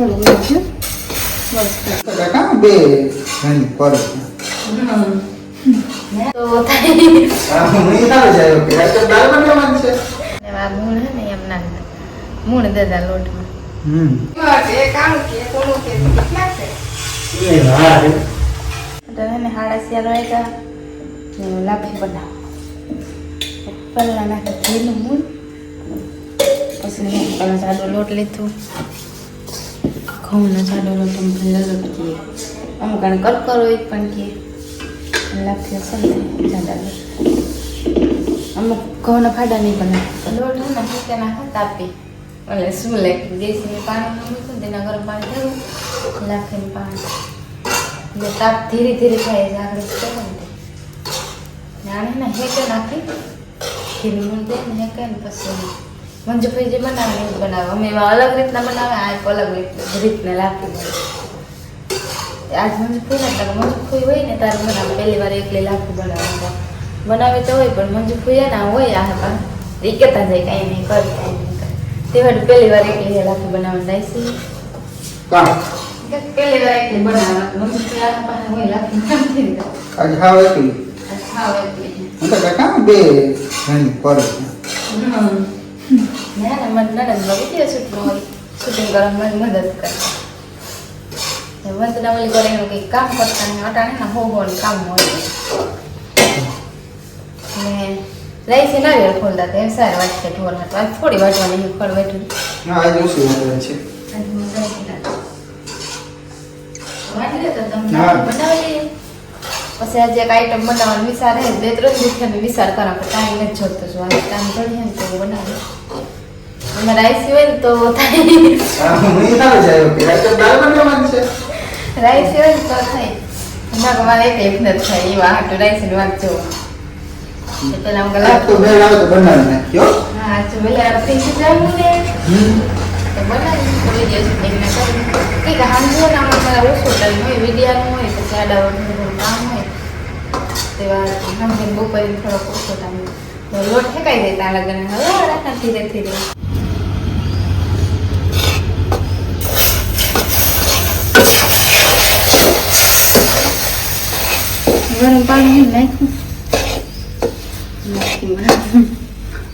થોડું મીઠું બસ બે ઘણી પડે તો મૂળ દાદા લોટમાં. હમ. એ કામ કે થોડું કે એ હા હાડા લાફી બનાવો. પહેલાં નાખે ઘીનું મૂળ. પછી પેલો સાદો લોટ લીધું. ઘઉંનો જાડો લોટ તો ભરેલો કીએ અમુક આને કરકરો હોય પણ કીએ અસર થાય જાડા અમુક ઘઉંના ફાડા નહીં બને. દોઢ ને મૂકે નાખે આપી. એટલે શું લાગે દેશી પાણી મૂક્યું તેના ગરમ પાણી થયું લાફીનું પાણી. એટલે તાપ ધીરે ધીરે થાય છે, આગળ ચડે ને આને ને હેકે નાખી, ઘીનું મૂળ ને હેકે ને પછી મંજુભાઈ જે બનાવે ને બનાવે. અમે એવા અલગ રીતના બનાવે આ એક અલગ રીતને રીતના હોય આજ મંજુભાઈ ને તારે મંજુભાઈ હોય ને તારે બનાવે પહેલી વાર એકલી લાગતું બનાવે બનાવે તો હોય પણ મંજુભાઈ ના હોય આ પણ. એ કહેતા જાય કાંઈ નહીં કરી કાંઈ નહીં કરે. તે વાર પહેલી વાર એકલી લાગતું બનાવવા જાય છે. પહેલી વાર એકલી બનાવવા. મંજુભાઈ આ પાસે હોય લાગતું નથી આજ હાવ એકલી. કાકા બે ઘણી પડે. ના ના મને નણંદ ગયો શૂટમાં હોય શૂટિંગ કરવામાં મને મદદ કરે. વંદના ઓલી કરે એનું કંઈક કામ કરતા ને અટાણે ના હો હો કામ હોય. ને રાઈસી ના વેર ખોલતા હતા એમ સારા વાટકે ઢોર હતો આજ થોડી વાટવાની ખોલ બેઠું હા આજ ઓછી વાટે છે. હું વાટી લેતો તમે બનાવી પછી આજે એક આઈટમ બનાવવાનો વિચાર હે બે ત્રણ દિવસનો વિચાર કરો પણ ટાઈમ નથી જોતો. જો આજે ટાઈમ પડી ને તો બનાવી. એમાં રાઈસ હોય ને તો થાય. તો રાઈસ હોય ને તો થાય. ના મારે એક એક નથી થાય. એવા હાટું રાઈસની વાત જોવો. પેલા હું ગલા તો બે આવે તો બનાવી નાખ્યો હા. જો પેલા ફ્રીજ જવું ને. તો બનાવી કોઈ દિવસ શૂટિંગ ના કંઈક હાંજે ના મારા ઓછો ટાઈમ હોય વિડીયાનું હોય પછી આડા વખતનું કામ તેવા હાંજે બપોરે થોડોક ઓછો તમે લોટ ઠેકાઈ દેતા લગ્ન. હવે રાખા ધીરે ધીરે. ગરમ પાણી નાખ્યું. નાખી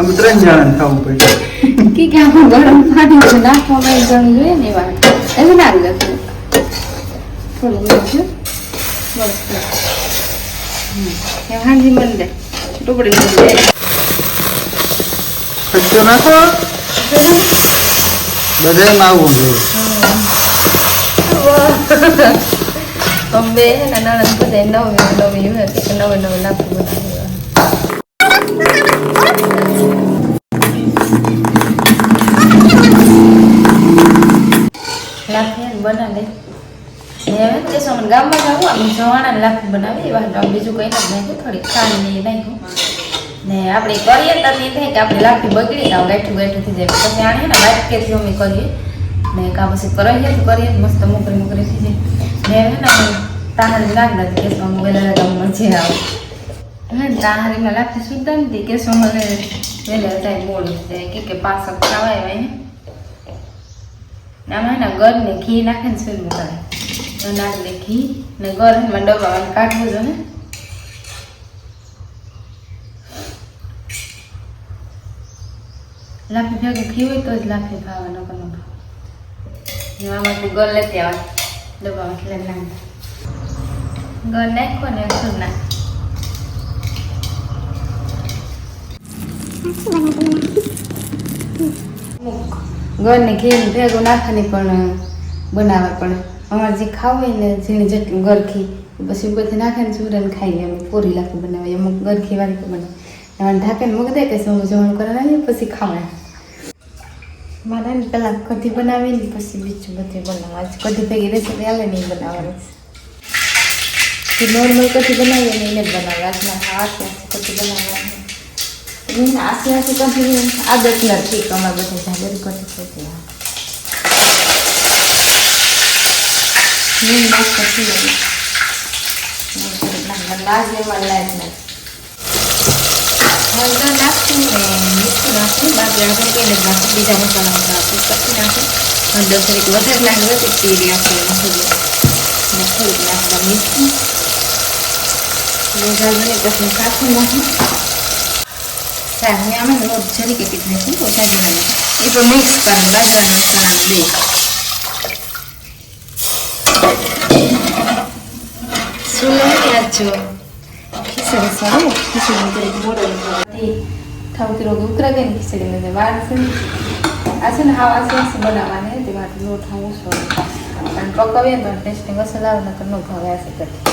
અમે ત્રણ જણા ખાવું પડશે કે કે આમાં ગરમ પાણી નાખવામાં જણ જોઈએ ને એવા. એવું ના લખું થોડું મીઠું બસ એ હાંજી મન દે ટુકડી મન દે ખર્ચો નાખો બધામાં આવવું જોઈએ અંબે હે ને નણંદ બધા નવી નવી હોય કે નવે નવે નાખી બનાવી લાફી બનાવે ને હવે તે સમય ગામમાં જાવું આમ જવાના લાફી બનાવી એવા બીજું કંઈ નથી નાખ્યું થોડી ખાંડ ને ને આપણે કરીએ તો એ થાય કે આપણે લાફી બગડી આવ ગાંઠું થઈ જાય પછી આને ને વાટકેથી અમે કરીએ ને કાં પછી કરીએ તો કરીએ મસ્ત મોકરી મોકરી થઈ જાય ને ને તાહારી લાગ નથી કે સોમ વેલા ગામમાં જે આવે ને તાહારીમાં લાગતી સુદ્ધા નથી કે મને વેલા થાય મોડું થાય કે પાસક ખાવાય ને આમાં એના ગર ઘી નાખે ને સુઈ મુકાય તો નાખ દે ઘી ને ગર એમાં ડબ્બામાં કાઢવું જો ને. લાફી ભેગું ઘી હોય તો જ લાફી ખાવાનો કરવાનો આમાંથી ગળ લેતી આવે, ડબ્બામાં એટલે નાખ ગર નાખો ને શું નાખ ગર ને ઘી ભેગું નાખવાની પણ બનાવે પણ અમારે જે ખાવું હોય ને જેને જેટલું ગરખી. પછી ઉપરથી નાખે ને ચૂરણ ખાઈએ અમે પૂરી લાખી બનાવીએ અમુક ગરખી વાળી બનાવે એમાં ઢાંકીને મૂકી દે કે શું જવાનું કરવાનું પછી ખાવાય. મારે ને પહેલાં કઢી બનાવી ને પછી બીજું બધું બનાવવા છે કઢી ભેગી રેસીપી હાલે નહીં બનાવવાની નોર્મલ કઢી બનાવીએ ને એને જ બનાવે આજના આસી આસી કઢી બનાવવાની. આસી આસી કઢી આદત નથી, અમારે બધે જાગરી કઢી મસ્ત થઈ ગઈ લાજ લેવા લાયક નથી હળદર નાખશું મીઠું નાખશું બાકી આપણે નથી નાખશું બીજા મસાલા પછી નાખશું દસ થોડીક વધારે લાગે તો તેરી આપણે નાખી અને થોડીક નાખવા મીઠું રોજાની પછી કાઠું નાખું શાકને અમે લોટ જરીકે પીટ નાખું જાજી બને એ તો મિક્સ કરો બાજરાનું ચણાનું બે શું લઈ આજ જો ખીચડી સારું ખીચડી જરીક મોડો થાવતી રોગ ઉતરા ગઈ ખીચડી ને વાર છે આ છે ને હાવ આસી આસી બનાવવાની તે માટે લોટ હું ઓછો અને પકાવીએ તો ટેસ્ટિંગ અસર આવે ને ન ભાવે આસી કરતી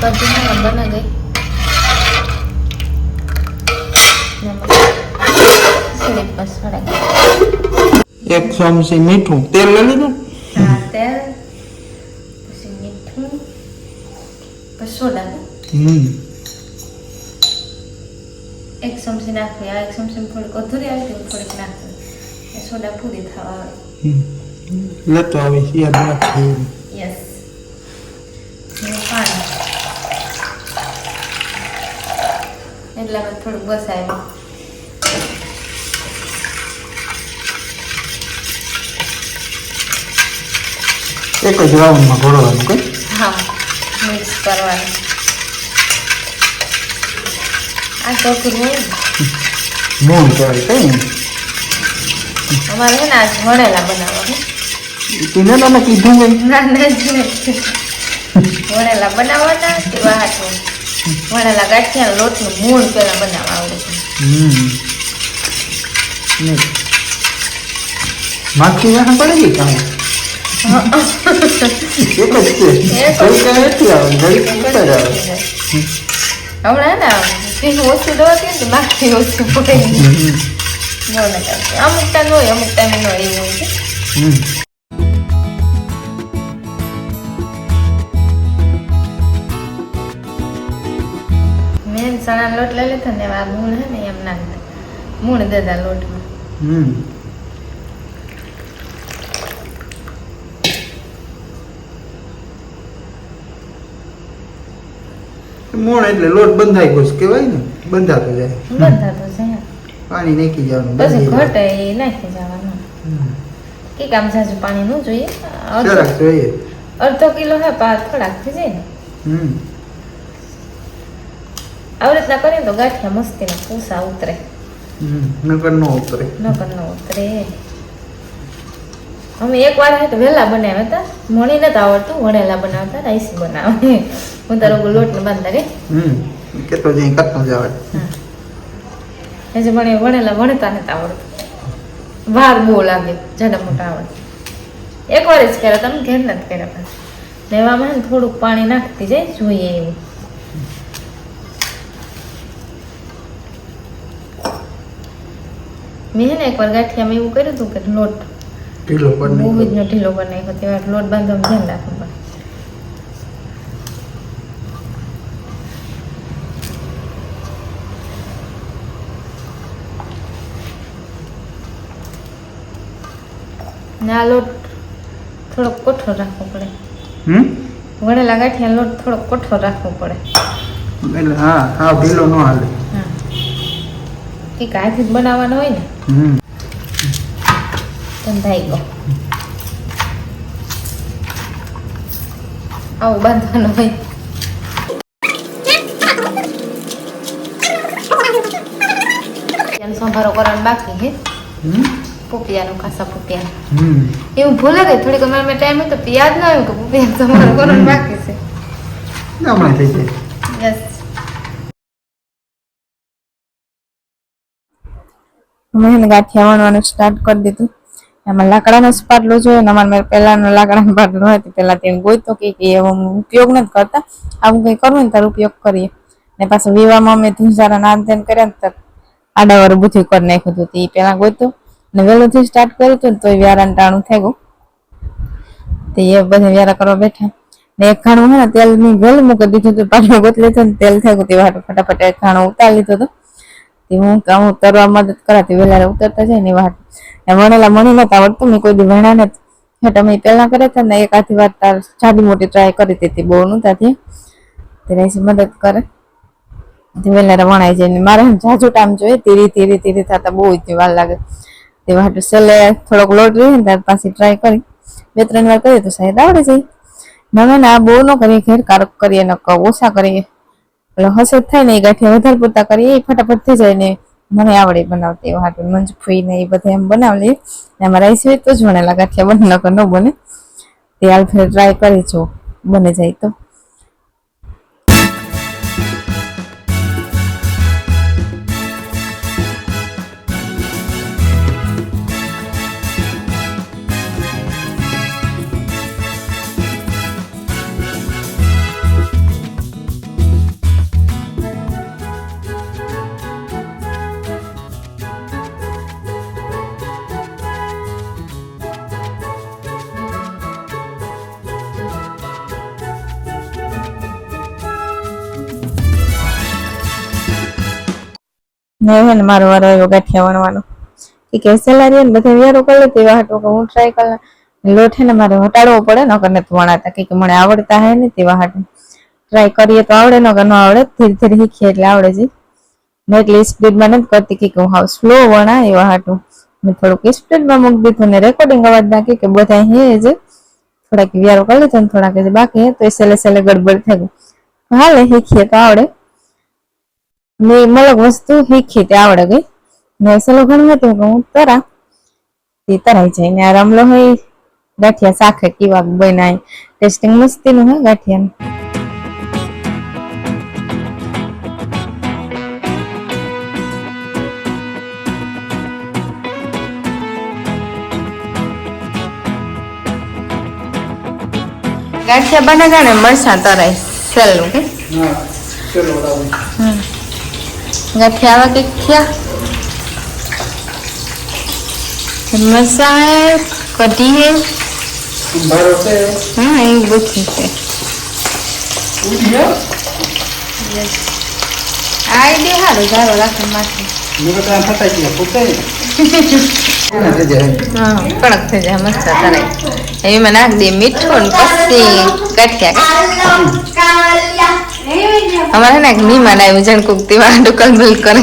પછી હું બના ગઈ એક ચમચી મીઠું તેલ લઈ લીધું તેલ સોડા હમ. એક ચમચી નાખવી આ એક ચમચી થોડીક અધૂરી આવી તેવું થોડીક નાખવી. સોડા પૂરી થવા આવે. લેતો આવીશ યાદ રાખી યસ પાણી. એટલામાં થોડુંક બસ આવ્યું એક જ રાઉન્ડમાં ઘોળવાનું કઈ? હા. મિક્સ કરવાનું. આ ચોખ્ખું મૂળ કહેવાય કઈ અમારે છે ને આજ વણેલા બનાવવા તીને તને કીધું ના ના વણેલા બનાવવાના કે વાહાટું વણેલા ગાંઠિયા લોટનું મૂળ પેલા બનાવવા આવડે છે. માખી વાહ પડે ગઈ કામ એક જ છે. ઘડી નથી આવે ઘડી ઉપર આવે. હમણાં ને ભીનું ઓછું ને તો ઓછું પડે. અમુક ટાઈમ હોય અમુક ટાઈમ ન એવું હોય છે. મેન ચણા લોટ લઈ લીધો ને આ મૂળ હે ને એમ નાખી મૂળ દેદા લોટમાં. મોણ એટલે લોટ બંધાઈ ગયો છે કહેવાય ને? બંધાતો જાય. બંધાતો જાય. પાણી નાખી જવાનું પછી ઘટે એ નાખી જવાનું. કે કામ જાજુ પાણી નું જોઈએ. જરાક જોઈએ. અડધો કિલો હે પા થોડાક થઈ જાય ને. હમ. આવી રીતના કરીએ ને તો ગાંઠિયા મસ્તીના પૂસા ઉતરે. હમ. નકર નો ઉતરે. નકર નો ઉતરે. અમે એક વાર તો વહેલા બનાવ્યા હતા. મણી નથી આવડતું વણેલા બનાવતા રાઈસી બનાવે હું તારો લોટ ને બાંધતા રે. હમ કેતો જઈ કરતો જવાય હજી મને વણેલા વણતા નથી આવડતું. વાર બહુ લાગે જાડા મોટા આવડે એક વાર જ કર્યા તમે ઘેર નથી કર્યા પાછા લેવામાં થોડુંક પાણી નાખતી જાય જોઈએ એવું. મેં ને એકવાર ગાંઠિયામાં એવું કર્યું હતું કે લોટ ઢીલો પણ બહુ જ ન ઢીલો કરી નાખ્યો. તે વાર લોટ બાંધવા ધ્યાન રાખવું પડે ના લોટ થોડોક કોઠો રાખવો પડે. હમ? વણેલા ગાંઠિયા લોટ થોડોક કોઠો રાખવો પડે. એટલે હા હા ઢીલો ન હાલે. હા. કે કાંઈથી જ બનાવવાનો હોય ને. હમ. બંધાઈ ગયો. આવું બાંધવાનું હોય. સંભારો કરવાનો બાકી હે. હમ? પોપિયાનું ખાસા પોપિયા હમ. એવું ભૂલે ગઈ થોડીક અમારે મેં ટાઈમ હતો યાદ ના આવ્યું કે પોપિયા સંભારો કરવાનો બાકી છે. હમણાં થઈ જાય. યસ મેં ગાંઠિયા વણવાનું સ્ટાર્ટ કરી દીધું. એમાં લાકડાનો જ પાટલો જોયો ને અમારે પહેલાનો લાકડાનો પાટલો હતો પેલા તેને ગોતો કે એવો ઉપયોગ નથી કરતા. આવું કંઈ કરવું ને તારો ઉપયોગ કરીએ. ને પાછો વિવાહમાં અમે ધુંસારા નામ તેમ કર્યા ને તો આડાવાળું બુદ્ધિ કરી નાખ્યું હતું એ પેલા ગોતો ને વહેલુંથી સ્ટાર્ટ કર્યું હતું ને તોય વ્યારાનું ટાણું થઈ ગયું. તે એ બધા વ્યારા કરવા બેઠા. ને એક ખાણું હે ને તેલની વહેલું મૂકી દીધું હતું, પાછું ગોતલી હતું ને તેલ થઈ ગયું તે ફટાફટ એક ખાણું ઉતારી લીધું હતું. તે હું હું તરવા મદદ કરાતી વહેલા ઉતરતા જાય ને વાટ વણેલા મણી નતા આવડતું, મેં કોઈ દી વણ્યા નથી એટલે અમે પહેલા કર્યા હતા ને, એક આથી વાત તાર જાડી મોટી ટ્રાય કરી હતી બહુ નતા ત્યાંથી તે રેસી મદદ કરે. તે વહેલા વણાઈ જાય મારે જાજુ ટાઈમ જોઈએ, ધીરે ધીરે ધીરે થતા બહુ જ વાર લાગે. તેવા માટે છેલ્લે થોડોક લોટ રહી ત્યાર પાછી ટ્રાય કરી. બે ત્રણ વાર કરીએ તો શાયદ આવડે જાય ના ના, બહુ ન કરીએ ઘેર કારક કરીએ ને ઓછા કરીએ. એટલે હસે થાય ને એ ગાંઠિયા વધારે પૂરતા કરીએ એ ફટાફટ થઈ જાય ને મને આવડે બનાવતી એવા હાટું મંજફઈ ને એ બધા એમ બનાવી લઈએ આમાં રાઈસ હોય તો જ વણેલા ગાંઠિયા બને નકર ન બને. તે હાલ ફેર ટ્રાય કરી જો બને જાય તો. ને હે ને મારો વારો આવ્યો ગાંઠિયા વણવાનો. કે કે સેલારી ને બધા વ્યારો કરે તેવા હાટુ કે હું ટ્રાય કર. લોટ ને મારે હટાડવો પડે ન નકર ને વણાતા કે કે મને આવડતા હે ને તેવા હાટુ. ટ્રાય કરીએ તો આવડે, નકર ન આવડે. ધીરે ધીરે શીખીએ એટલે આવડે છે મેં એટલી સ્પીડમાં નથી કરતી કે હું હાવ સ્લો વણા એવા હાટુ. મેં થોડુંક સ્પીડમાં મૂકી દીધું ને રેકોર્ડિંગ અવાજ નાખી કે બધા હે જ. થોડાક વ્યારો કરી લીધો ને થોડાક બાકી તો સેલે સેલે ગડબડ થઈ ગયું હાલે, શીખીએ તો આવડે. ને મલક વસ્તુ શીખી, તે આવડે ગઈ. મેં સલો ઘણું હતું હું તરા, તે તરાઈ જાય. ને આ રમલો હોય ગાંઠિયા શાખે કેવા બનાય. ટેસ્ટિંગ મસ્તીનું હોય ગાંઠિયાનું. ગાંઠિયા બને ને મરસા તરાય. સહેલું કે હા કે થયા મરસા હે કઢી હે હા એ બધું છે. આ આઈડિયા સારું ધારો રાખે માથે. કડક થઈ જાય મસ્ત તરાય એમાં નાખ દે મીઠું ને પછી ગાંઠિયા અમારે ને એક મહેમાન આવ્યું જાણ કોક તેવા ડુકલ બલ કરે.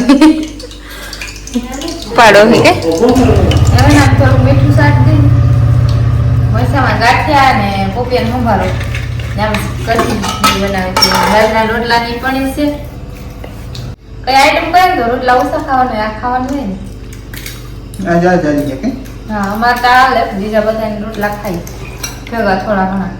પાડો હે કે હવે થોડું મીઠું શાક દે. મરસામાં ગાંઠિયા ને પોપિયાનો સંભાળો ને આમ કઢી બનાવે છે. દાળના રોટલાની પણ છે. કઈ આઈટમ કરે તો રોટલા ઓછા ખાવાના આ ખાવાનું હોય ને. આ જા કે? હા અમારે તો હાલે બીજા બધાને રોટલા ખાઈ. ભેગા થોડા ઘણા.